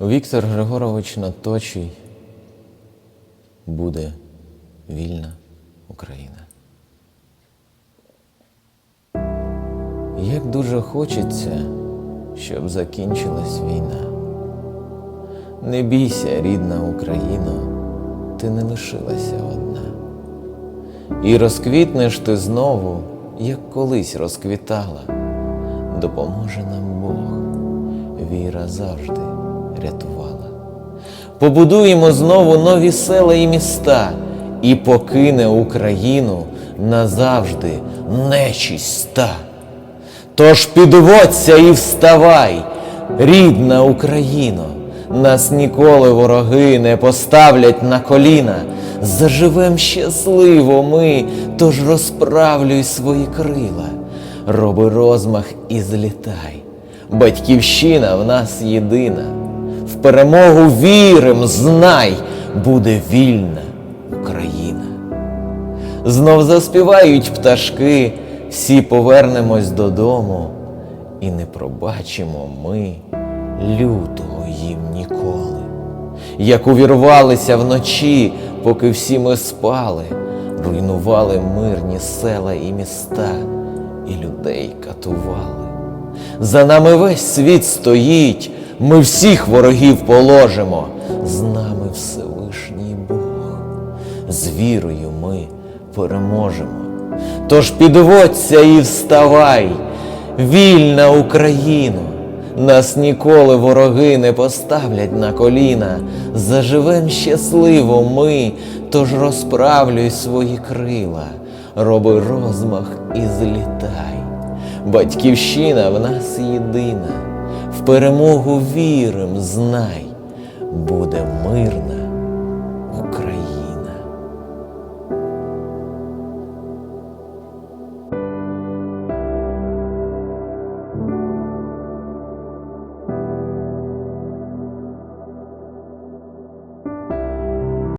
Віктор Григорович Наточий буде вільна Україна. Як дуже хочеться, щоб закінчилась війна. Не бійся, рідна Україно, ти не лишилася одна. І розквітнеш ти знову, як колись розквітала. Допоможе нам Бог, віра завжди рятувала. Побудуємо знову нові села і міста, і покине Україну назавжди нечість ста. Тож підводься і вставай, рідна Україно, нас ніколи вороги не поставлять на коліна. Заживем щасливо ми, тож розправлюй свої крила, роби розмах і злітай. Батьківщина в нас єдина. В перемогу вірим, знай, буде вільна Україна. Знов заспівають пташки, всі повернемось додому, і не пробачимо ми лютого їм ніколи. Як увірвалися вночі, поки всі ми спали, руйнували мирні села і міста, і людей катували. За нами весь світ стоїть, ми всіх ворогів положимо, з нами Всевишній Бог, з вірою ми переможемо. Тож підводься і вставай, вільна Україно, нас ніколи вороги не поставлять на коліна, заживем щасливо ми, тож розправлюй свої крила, роби розмах і злітай. Батьківщина в нас єдина, в перемогу вірим, знай, буде мирна.